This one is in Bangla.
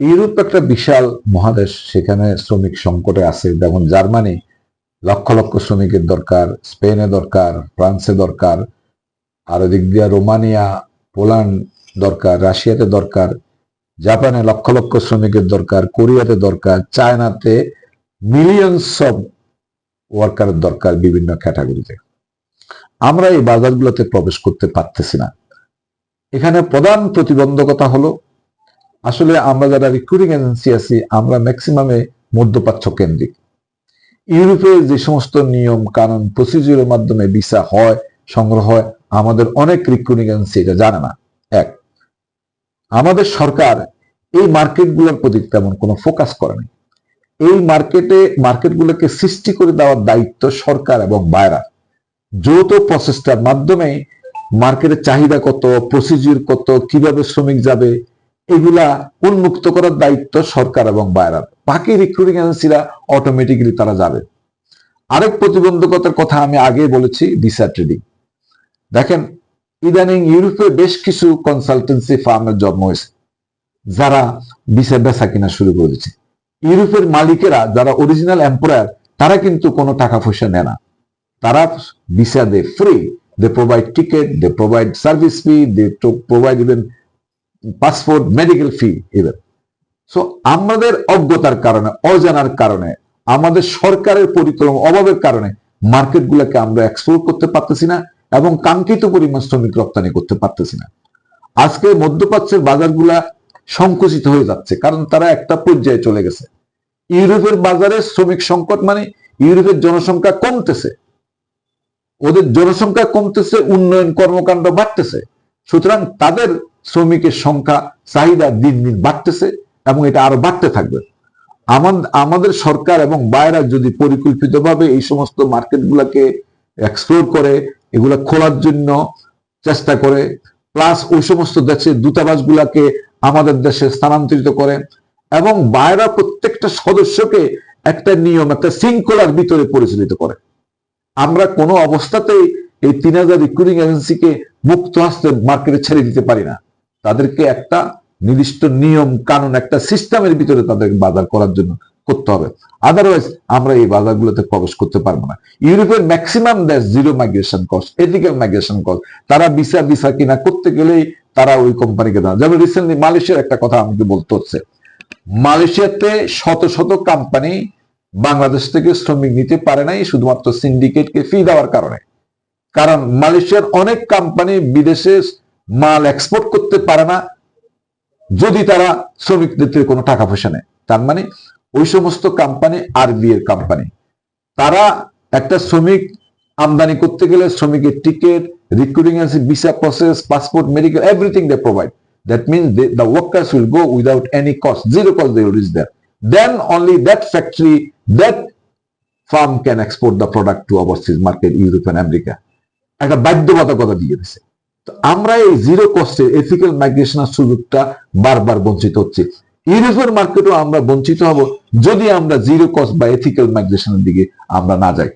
ইউরোপ একটা বিশাল মহাদেশ, সেখানে শ্রমিক সংকটে আছে। যেমন জার্মানি, লক্ষ লক্ষ শ্রমিকের দরকার, স্পেনে দরকার, ফ্রান্সে দরকার, আর ওদিক দিয়ে রোমানিয়া, পোল্যান্ড দরকার, রাশিয়াতে দরকার, জাপানে লক্ষ লক্ষ শ্রমিকের দরকার, কোরিয়াতে দরকার, চায়নাতে মিলিয়নস অফ ওয়ার্কারের দরকার বিভিন্ন ক্যাটাগরিতে আমরা এই বাজারগুলোতে প্রবেশ করতে পারতেছি না। এখানে প্রধান প্রতিবন্ধকতা হলো আসলে আমরা যারা রিক্রুটিং এজেন্সি আছি, আমরা ম্যাক্সিমামে মধ্যপ্রাচ্য কেন্দ্রিক ইউরোপে যে সমস্ত নিয়ম, কানুন প্রসিজিওরের মাধ্যমে ভিসা হয়, সংগ্রহ হয়, আমাদের অনেক রিক্রুটিং এজেন্সি এটা জানে না। এক, আমাদের সরকার এই মার্কেটগুলোর প্রতি তেমন কোনো ফোকাস করেনি এই মার্কেটে, মার্কেটগুলোকে সৃষ্টি করে দেওয়ার দায়িত্ব সরকার এবং বাইরা। যৌথ প্রচেষ্টার মাধ্যমে মার্কেটের চাহিদা কত প্রসিজিওর কত, কীভাবে শ্রমিক যাবে এগুলা উন্মুক্ত করার দায়িত্ব সরকার এবং বাইরার বাকি রিক্রুটিং এজেন্সিরা অটোমেটিক্যালি তারা যাবে। আরেক প্রতিবন্ধকতার কথা আমি আগে বলেছি ভিসা ট্রেডিং দেখেন, ইদানিং ইউরোপে বেশ কিছু কনসালটেন্সি ফার্মের জন্ম হয়েছে, যারা ভিসা বেচা কিনা শুরু করে দিচ্ছে ইউরোপের মালিকেরা যারা অরিজিনাল এম্পোরার তারা কিন্তু কোনো টাকা পয়সা নেয় না। তারা visa they free they provide ticket they provide service fee they provide even passport medical fee even so আমাদের অজ্ঞতার কারণে, অজানার কারণে, আমাদের সরকারের পরিক্রম, অভাবের কারণে মার্কেটগুলোকে আমরা এক্সপ্লোর করতে পারতেছি না এবং কাঙ্ক্ষিত পরিমাণ শ্রমিক রপ্তানি করতে পারতেছি না। আজকে মধ্যপ্রাচ্যের বাজারগুলা সংকুচিত হয়ে যাচ্ছে, কারণ তারা একটা পর্যায়ে চলে গেছে। ইউরোপের বাজারে শ্রমিক সংকট মানে ইউরোপের জনসংখ্যা কমতেছে। ওদের জনসংখ্যা কমতেছে, উন্নয়ন কর্মকাণ্ড বাড়তেছে। সুতরাং তাদের শ্রমিকের সংখ্যা, চাহিদা দিন দিন বাড়তেছে এবং এটা আরও বাড়তে থাকবে। আমাদের সরকার এবং বাইরা যদি পরিকল্পিতভাবে এই সমস্ত মার্কেটগুলোকে এক্সপ্লোর করে, এগুলা খোলার জন্য চেষ্টা করে প্লাস ওই সমস্ত দেশের দূতাবাসগুলাকে আমাদের দেশে স্থানান্তরিত করে এবং বাইরা প্রত্যেকটা সদস্যকে একটা নিয়ম, একটা শৃঙ্খলার ভিতরে পরিচালিত করে। আমরা কোনো অবস্থাতেই এই তিন হাজার রিক্রুটিং এজেন্সিকে মুক্ত হাস্তে মার্কেটে ছেড়ে দিতে পারি না। তাদেরকে একটা নির্দিষ্ট নিয়ম, কানুন, একটা সিস্টেমের ভিতরে তাদের বাজার করার জন্য করতে হবে। আদারওয়াইজ আমরা এই বাজারগুলোতে প্রবেশ করতে পারব না। ইউরোপের ম্যাক্সিমাম দেশ zero migration cost ethical migration cost তারা ভিসা ভিসা কিনা করতে গেলেই তারা ওই কোম্পানিকে দেয়। যেমন রিসেন্টলি মালয়েশিয়ার একটা কথা আমাকে বলতে হচ্ছে। মালয়েশিয়াতে শত শত কোম্পানি বাংলাদেশ থেকে শ্রমিক নিতে পারে নাই, শুধুমাত্র সিন্ডিকেটকে ফি দেওয়ার কারণে। কারণ মালয়েশিয়ার অনেক কোম্পানি বিদেশে মাল এক্সপোর্ট করতে পারে না, যদি তারা শ্রমিকদের থেকে কোনো টাকা পয়সা নেয়। তার মানে ওই সমস্ত কোম্পানি আরবি এর কোম্পানি তারা একটা শ্রমিক আমদানি করতে গেলে শ্রমিকের ticket recruiting visa process passport medical everything they provide that means the workers will go without any cost zero cost they will reach there then only that factory that firm can export the product to overseas market Europe and America একটা বাধ্যবাধকতা দিয়ে দিছে। তো আমরা এই জিরো কস্টে এথিক্যাল মাইগ্রেশনের সুযোগটা বারবার বঞ্চিত হচ্ছে। ইউরোপের মার্কেটও আমরা বঞ্চিত হব যদি আমরা জিরো কস্ট বা এথিক্যাল মাইগ্রেশনের দিকে আমরা না যাই।